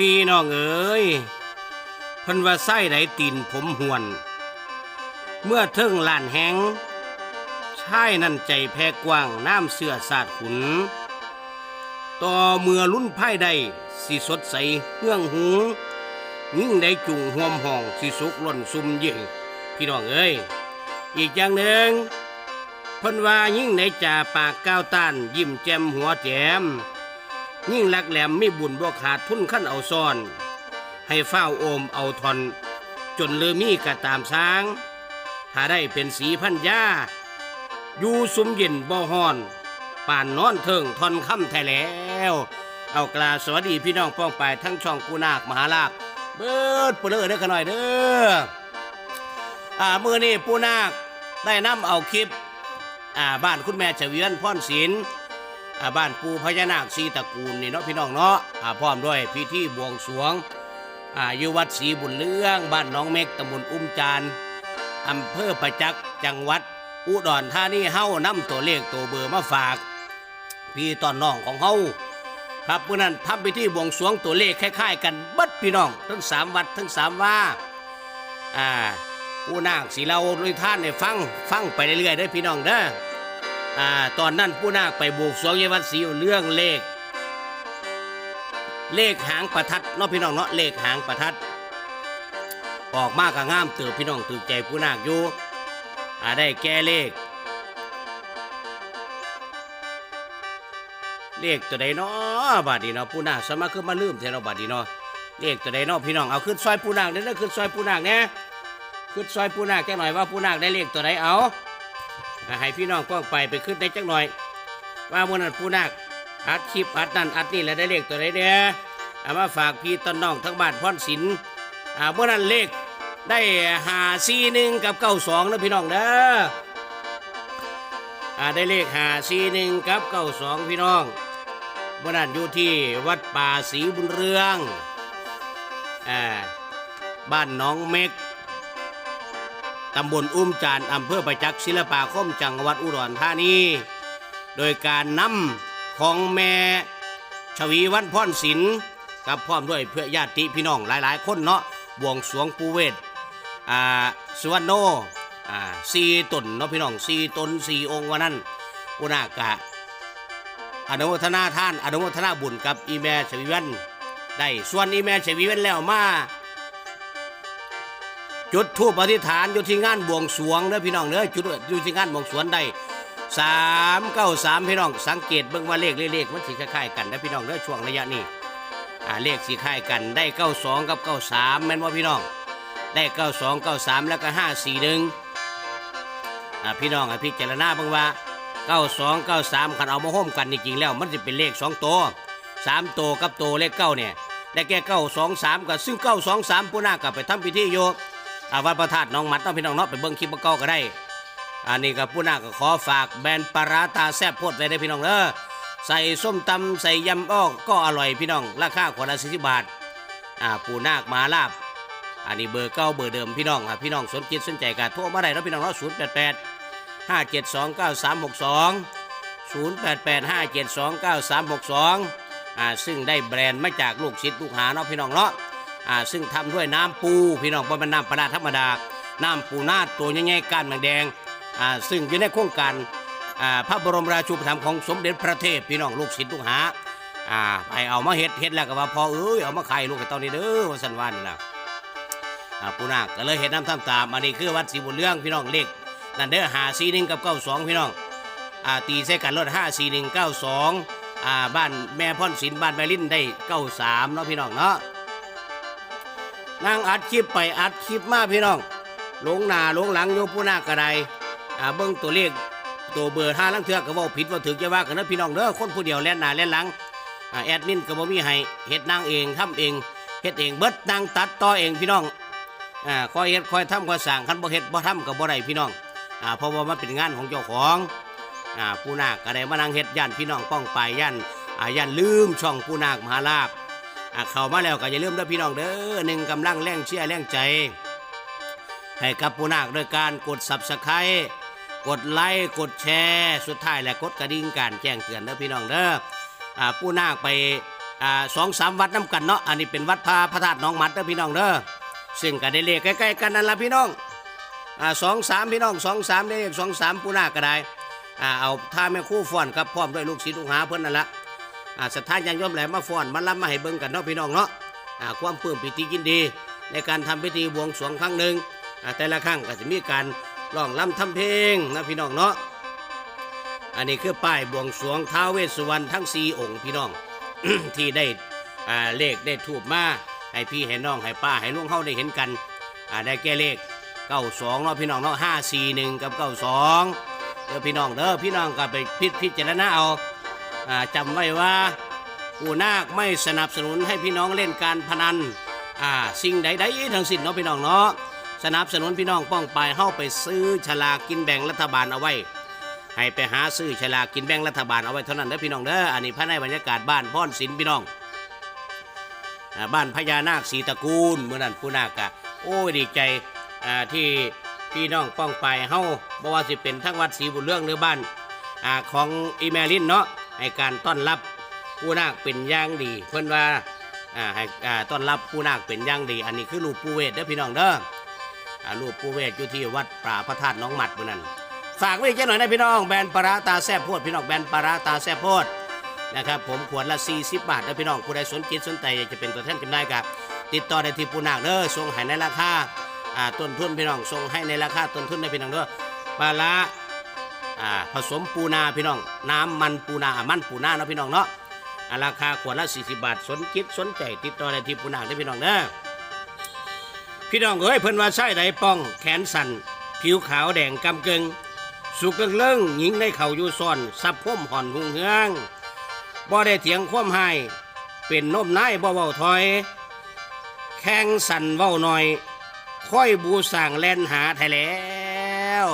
พี่น้องเอ๋ยเพิ่นว่าไส้ไหนตีนผมหวน เมื่อเทิงลานแหงชายนั่นใจแพ้กว้างน้ำเสื้อสาดขุน ต่อเมื่อลุ้นไพ่ใดสิสดใสเฮืองหูยิ่งได้จุงห่วมห้องสิสุกล่นซุ่มยิ่งพี่น้องเอ้ยอีกอย่างหนึ่งเพิ่นว่ายิ่งในจ่าปากก้าวต้านยิ้มแจ่มหัวแจ่ม ยิ่งลักแหลมไม่บุญบ่ขาดทุนขั้นเอาซ่อน ให้เฝ้าโอมเอาทอน จนเลือมีกระตามช้าง ถ้าได้เป็นสีพันยาอยู่สุมเย็นบ่ฮอน ป่านนอนเทิงทอนค่ำแท้แล้ว เอากลาสวัสดีพี่น้องป้องไปทั้งช่องกูนาคมหาลาภเบิดเปลือเด้อกันหน่อยเด้ออ่ามือนี่ปูนาคได้นำเอาคลิปอ่าบ้านคุณแม่เฉวียนพรศิลป์ อาบ้านปูพญานาคสีตระกูลนี่เนาะพี่น้องเนาะอาพร้อมด้วยพิธีบวงสรวงอาอยู่วัดศรีบุญเรื่องบ้านน้องเม็กตำบลอุ้มจานอำเภอประจักษ์จังหวัด อุดรธานีเฮานำตัวเลขตัวเบอร์มาฝาก พี่ตอนน้องของเฮาครับเมื่อนั้นทำพิธีบวงสรวงตัวเลขคล้ายๆ กันบัดพี่น้อง ทั้งสามวัดทั้งสามว่าอ่าผู้นาคสีเราโดยท่านเนี่ยฟังฟังไปเรื่อยๆเด้พี่น้องเด้อ อ่าตอนนั้นผู้นาคไปบวงสวงยี่วัดศรีเรื่องเลข เลขหางประทัดเนาะพี่น้องเนาะเลขหางประทัด ออกมาก็งามเติบพี่น้องตื่นใจผู้นาคอยู่อ่าได้แก้เลข เลขตัวใดเนาะบาดนีเนาะผู้นาคสมาคือมาลืมแทนเราะบาดนีเนาะเลขตัวใดเนาะพี่น้องเอาขึ้นซอยผู้นาคเด้อขึ้นซอยผู้นาคเนี่ยขึ้นซอยผู้นาคจักหน่อยว่าผู้นาคได้เลขตัวใดเอา ให้พี่น้องก้องไปไปขึ้นได้จักหน่อย ว่ามื่อนั้นผู้นาคอัดคลิปอัดนั่นอัดนี่แล้วได้เลขตัวใดเด้อเอามาฝากพี่ต้นน้องทั้งบ้านพรศิลป์อ่าเมื่อนั้นเลขได้หาซีหนึ่งกับเก้าสองนะพี่น้องเด้ออ่าได้เลขหาซีหนึ่งกับเก้าสองพี่น้องเมื่อนั้นอยู่ที่วัดป่าศรีบุญเรืองอ่าบ้านน้องเม็ก ตำบลอุ้มจานอำเภอประจักษ์ศิลปาคมจังหวัดอุดรธานี โดยการนำของแม่ชวีวันพรศิลป์กับพร้อมด้วยเพื่อญาติพี่น้องหลาย ๆ คนเนาะบวงสวงปูเวศอ่าสวรรณโนอ่าสี่ตนเนาะพี่น้องสีตนสีองค์วันนั้นอุณากะอนุโมทนาท่านอนุโมทนาบุญกับอีแม่ชวีวันได้ส่วนอีแม่ชวีวันแล้วมา จุดทูปอธิษฐานอยู่ที่งานบวงสรวงเด้อพี่น้องเด้อจุดอยู่ที่งานบวงสรวงได้สามเก้าสามพี่น้องสังเกตเบิ่งว่าเลขเลขมันสีคล้ายๆกันนะพี่น้องเด้อช่วงระยะนี้อ่าเลขสีคล้ายกันได้เก้าสองกับเก้าสามแม่นว่าพี่น้อง ได้เก้าสองเก้าสามแล้วก็ห้าสี่หนึ่งอ่าพี่น้องให้พิจารณาเบิ่งว่าเก้าสองเก้าสามคันเอามาห่มกันจริงๆแล้ว มันจะเป็นเลขสองตัวสามตัวกับตัวเลขเก้าเนี่ยได้แก่เก้าสองสามกับซึ่งเก้าสองสามผู้น่ากับไปทำพิธีโย อาวัดพระธาตุน้องมัดต้องพี่น้องเนาะไปเบิ่งคลิปเก่าก็ได้ อันนี้กับผู้นาก็ขอฝากแบรนด์ปลาร้าตาแซ่บโพดไว้ได้พี่น้องเด้อใส่ส้มตำใส่ยำอ้อก็อร่อยพี่น้อง ราคาขวดละ40บาทอ่าปูนาคมาลาบ อันนี้เบอร์เก้าเบอร์เดิมพี่น้องครับพี่น้องสนจิตสนใจกันโทรมาได้แล้วพี่น้องเนาะ0 8 8 5 7 2 9 3 6 2 0 8 8 5 7 2 9 3 6 2อ่าซึ่งได้แบรนด์มาจากลูกศิษย์ลูกหาเนาะพี่น้องเนาะ อ่าซึ่งทำด้วยน้ำปูพี่น้องบ่เป็นน้ำปลาร้าธรรมดา น้ำปูนาตัวใหญ่ๆก้านแดงอ่าซึ่งอยู่ในโครงการอ่าพระบรมราชูปถัมภ์ของสมเด็จพระเทพพี่น้องลูกศิษย์ลูกหาอ่าไปเอามาเฮ็ดเฮ็ดแล้วก็ว่าพอเอ้ยเอามาขายลูกให้ต้านี่เด้อว่าสันวานี่นะอ่าปูนาก็เลยเฮ็ดน้ำทำตามอันนี้คือวัดศรีบุญเรื่องพี่น้องเลขนั่นเด้อหาสี่หนึ่งกับเก้าสองพี่น้องอ่าตีใส่กันรถห้าสี่หนึ่งเก้าสองอ่าบ้านแม่พ่อนศิลป์บ้านแม่ลิ้นได้เก้าสามเนาะพี่น้องเนาะ นั่งอัดคลิปไปอัดคลิปมาพี่น้องหลงหน้าหลงหลังโยผู้หน้ากระไดอ่าเบิ้งตัวเลขตัวเบอร์ห้าลังเทือกก็เว่าผิดว่าถึกจะว่ากันนะพี่น้องเด้อคนผู้เดียวแล่นหน้าแล่นหลังอ่าแอดมินก็บ่มีให้เฮ็ดนางเองทำเองเฮ็ดเองเบิดนางตัดต่อเองพี่น้องอ่าคอยเฮ็ดคอยทำคอยสั่งคันบ่เฮ็ดบ่ทำก็บ่ได้พี่น้องอ่าเพราะว่ามันเป็นงานของเจ้าของอ่าผู้นาคก็ได้มานั่งเฮ็ดย่านพี่น้องป้องไปย่านอ่าย่านลืมช่องผู้นาคมหาลาภ เข้ามาแล้วก็อย่าลืมด้อพี่น้องเด้อหนึ่งกำลังแรงเชียร์แรงใจ ให้กับผู้นาคด้วยการกด subscribe กดไลค์กดแชร์สุดท้ายและกดกระดิ่งการแจ้งเตือนเด้อพี่น้องเด้ออาผู้นาคไปสองสามวัดน้ำกันเนาะอันนี้เป็นวัดพระพระธาตุน้องมัดเด้อพี่น้องเด้อซึ่งก็ได้เลขใกล้ๆกันนั่นละพี่น้องอาสองสามพี่น้องสองสามได้เลขสองสามปูนาก็ได้อ่าเอาท่าแม่คู่ฟ้อนครับพร้อมด้วยลูกศิษย์ลูกหาเพิ่อนนั่นละ สถานยังย่อมแหลมมาฟ้อนมาลำมาให้เบิ่งกันเนาะพี่น้องเนาะความปลื้มปิติยินดี ในการทำพิธีบวงสรวงครั้งหนึ่งแต่ละครั้งก็จะมีการร้องลำทำเพลงนะพี่น้องเนาะอันนี้คือป้ายบวงสรวงท้าวเวสสุวรรณทั้งสี่องค์พี่น้องที่ได้เลขได้ทูบมาให้พี่ให้น้องให้ป้าให้ลุงเฮาได้เห็นกันได้แก่เลขเก้าสองเนาะพี่น้องเนาะห้าสี่หนึ่งกับเก้าสองเด้อพี่น้องเด้อพี่น้องก็ไปพิจารณาเอา จำไว้ว่าปู่นาคไม่สนับสนุนให้พี่น้องเล่นการพนันอ่าสิ่งใดๆทั้งสิ้นเนาะพี่น้องเนาะสนับสนุนพี่น้องป้องไปเฮาไปซื้อฉลากกินแบ่งรัฐบาลเอาไว้ ให้ไปหาซื้อฉลากกินแบ่งรัฐบาลเอาไว้เท่านั้นเด้อพี่น้องเด้ออันนี้ภายในบรรยากาศบ้านพ่อนศิลป์พี่น้องอบ้านพญานาคสีตระกูลเมื่อนั้นผู้นาคกะโอ้ยดีใจอ่าที่พี่น้องป้องไปเฮาบ่ว่าสิเป็นทั้งวัดศรีบุญเรื่องหรือบ้านอ่าของอีแมลินเนาะ ให้การต้อนรับผู้นาคเป็นอย่างดี เพิ่อนว่าอ่าให้อ่าต้อนรับผู้นาคเป็นอย่างดี อันนี้คือรูปปูเวทเด้อพี่น้องเด้ออ่ารูปปูเวทอยู่ที่วัดป่าพระธาตุหน้องหมัดเมื่อนั้นฝากไว้แค่หน่อยนะพี่น้องแบรนด์ปลาร้าตาแซ่บโพดพี่น้องแบรนด์ปลาร้าตาแซ่บโพดนะครับผมขวดละ 40 บาทนะพี่น้องผู้ใดสนใจสนใจอยากจะเป็นตัวแทนจำหน่ายกับติดต่อได้ที่ปูนาคเด้อส่งให้ในราคาอ่าต้นทุนพี่น้องส่งให้ในราคาต้นทุนในพี่น้องเด้อปลาร้า อ่าผสมปูนาพี่น้อง น้ำมันปูนาอ่ามันปูนาเนาะพี่น้องเนาะอ่าราคาขวดละ 40 บาท สนจิตสนใจติดต่อได้ที่ปูนาคเด้พี่น้องเด้อพี่น้องเอ้ยเพิ่นว่าใช่ไดป้องแขนสั่นผิวขาวแดงกำเกึงสุกเลิงเลิงหญิงในเข่าอยู่ซ่อนซับพ่มห่อนหุงเฮืองบ่ได้เถียงความให้เป็นนมนายบ่เว้าถอย แข้งสั่นเว้าหน่อย ค่อยบูสั่งแลนหาไทยแล้ว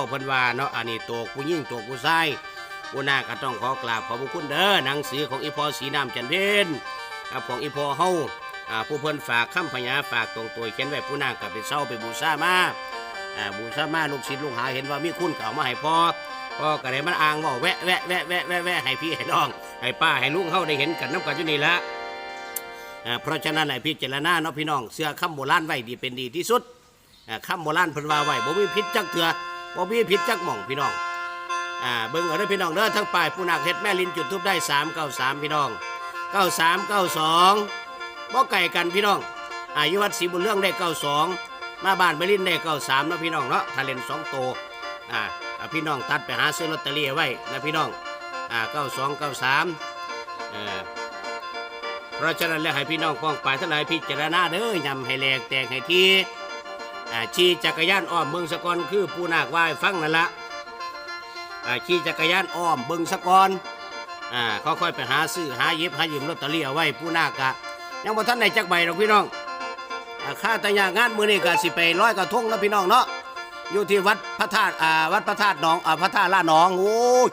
เพิ่นว่าเนาะอันนี้ตัวผู้หญิงตัวผู้ชายผู้นาก็ต้องขอกราบขอบพระคุณเด้อหนังสือของอีพอสีน้ำจันเพนกับของอีพอเฮาอ่าผู้เพิ่นฝากคำพญาฝากตรงตัวเขียนไว้ผู้นาก็ไปเศร้าไปบูชามาอ่าบูชามาลูกศิษย์ลูกหาเห็นว่ามีคุณเก่ามาให้พ่อพ่อก็เลยมันอ้างว่าแวะแวะแวะแวะแวะแวะให้พี่ให้น้องให้ป้าให้ลุงเขาได้เห็นกันน้ำกันอยู่นี่ละเพราะฉะนั้นให้พี่เจรณาเนาะพี่น้องเสื้อคำโบราณไว้ดีเป็นดีที่สุดอ่าคำโบราณเพิ่นว่าไว้บ่มีพิษจักเถื่อ บ่มีพิษจักหม่องพี่น้องอ่าเบิ่งเอาเด้อพี่น้องเด้อทั้งป้ายผู้นักเฮ็ดแม่ลินจุดทุบได้393พี่น้อง93 92บ่ไก่กันพี่น้องอายุวัดศรีบุญเรื่องได้92มาบ้านไปลิ้นได้เก้าสามนะพี่น้องเนาะถ้าเล่นสองโตอ่าพี่น้องตัดไปหาซื้อลอตเตอรี่ไว้นะพี่น้องอ่าเก้าสองเก้าสามเออเพราะฉะนั้นแล้วให้พี่น้องป้องไปทั้งหลายพิจารณาเด้อยำให้แหลกแตกให้ที่ ขี่จักรยานอ้อมเมืองสะกอนคือผู้นาคไหว้ฟังนั่นละขี่จักรยานอ้อมเมืองสะกอนอ่าค่อยๆไปหาซื้อหาเย็บหายืมลอตเตอรี่เอาไว้ผู้นากะยังบ่ทันได้จักใบหรอกพี่น้องอ่าข้าแต่ยางงานมือนี่ก็สิไปร้อยกระทงแล้วพี่น้องเนาะอยู่ที่วัดพระธาตุวัดพระธาตุหนองอพระธาตุล่าหนองโอ้ย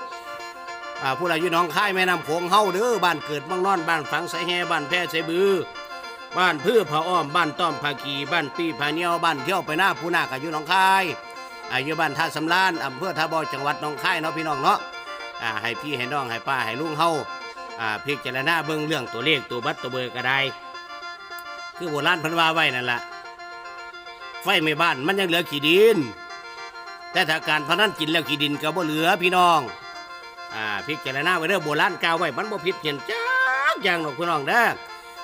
อผู้ใดอยู่หนองค่ายแม่น้ำโขงเฮาเด้อบ้านเกิดเมืองนอนบ้านฝังไสแฮบ้านแพร่ไสบือ บ้านพืชผาอ้อมบ้านต้อมผากีบ้านปีผาเนียวบ้านเที่ยวไปหน้าผู้นาคอยู่หนองคายอายู่บ้านท่าสำรานอำเภอท่าบ่อจังหวัดหนองคายเนาะพี่น้องเนาะอ่าให้พี่ให้น้องให้ป้าให้ลุงเฮาอ่าพิจารณาเบิ่งเรื่องตัวเลขตัวบัตรตัวเบอร์ก็ได้ คือโบราณเพันว่าไว้นั่นแหละไฟไม่บ้านมันยังเหลือขี้ดิน แต่ถ้าการพนันกินแล้วขี้ดินก็บ่เหลือพี่น้องอ่าพิจารณาไว้เด้อโบราณกล่าวไว้มันบ่ผิดเพี้ยนจักอย่างดอกพี่น้องเด้อ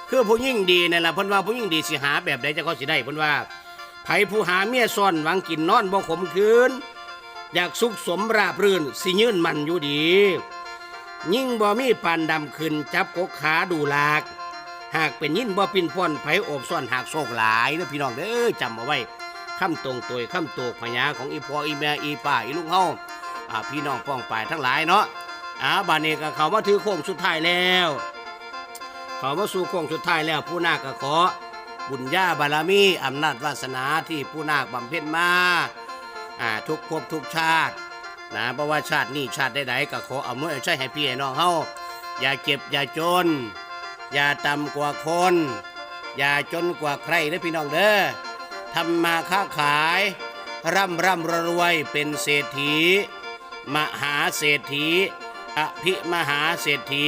คือผู้ยิ่งดีนั่นล่ะเพิ่นว่าผู้ยิ่งดีสิหาแบบใดจะก็สิได้เพิ่นว่าไผผู้หาเมียซ่อนหวังกินนอนบ่ขมคืน อยากสุขสมราบรื่นสิยื่นมันอยู่ดี ยิ่งบ่มีปานดำขึ้นจับกกขาดูลาก หากเป็นยินบ่ปินพ่อนไผโอบซ่อนหากโศกหลายเด้อพี่น้องเด้อจำเอาไว้คำตรงตัวคำโตกพญาของอีพ่ออีแม่อีป้าอีลุงเฮาอ่าพี่น้องป้องปายทั้งหลายเนาะอ่าบานนี้ก็เขามาถือโค้งสุดท้ายแล้ว เขามาสู่โค้งสุดท้ายแล้วผู้นาคก็ขอ บุญญาบารมีอำนาจวาสนาที่ผู้นาคบำเพ็ญมาทุกภพทุกชาตินะเพราะว่าชาตินี้ชาติใดๆก็ขออำนวยอวยชัยให้พี่ให้น้องเฮาอย่าเจ็บอย่าจน อย่าต่ำกว่าคน อย่าจนกว่าใครนะพี่น้องเด้อทำมาค้าขาย ร่ำร่ำรวยเป็นเศรษฐี มหาเศรษฐี อภิมหาเศรษฐี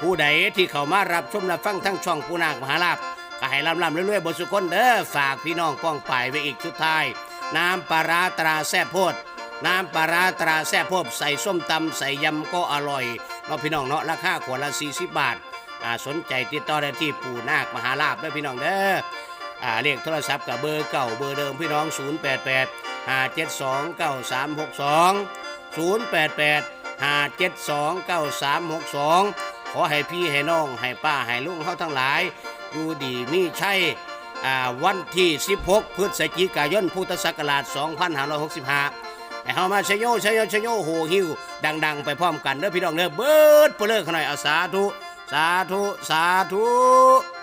ผู้ใดที่เข้ามารับชมรับฟังทั้งช่องปูนาคมหาลาภก็ให้ลำลำเรื่อยๆบนสุคนเด้อฝากพี่น้องป้องไปไว้อีกชุดท้าย น้ำปลาร้าตราแซ่บโพดน้ำปลาร้าตราแซ่บโพดใส่ส้มตำใส่ยำก็อร่อยเนาะพี่น้องเนาะราคาขวดละ40บาทอ่าสนใจติดต่อได้ที่ปู่นาคมหาลาภเด้อพี่น้องเด้ออ่าเลขโทรศัพท์กับเบอร์เก่าเบอร์เดิมพี่น้อง 088 572 9362 088 572 9362 อให้พี่ให้น้องให้ป้าให้ลุงเขาทั้งหลาย อยู่ดีมีใช่วันที่ 16 พฤศจิกายน พุทธศักราช 2565ให้เฮามาชยโยชยโยชยโยโหหิวดัง ๆ ไปพร้อมกันเด้อพี่น้องเด้อเบิดเปลือกขน่อยเอาสาธุ สาธุ สาธุ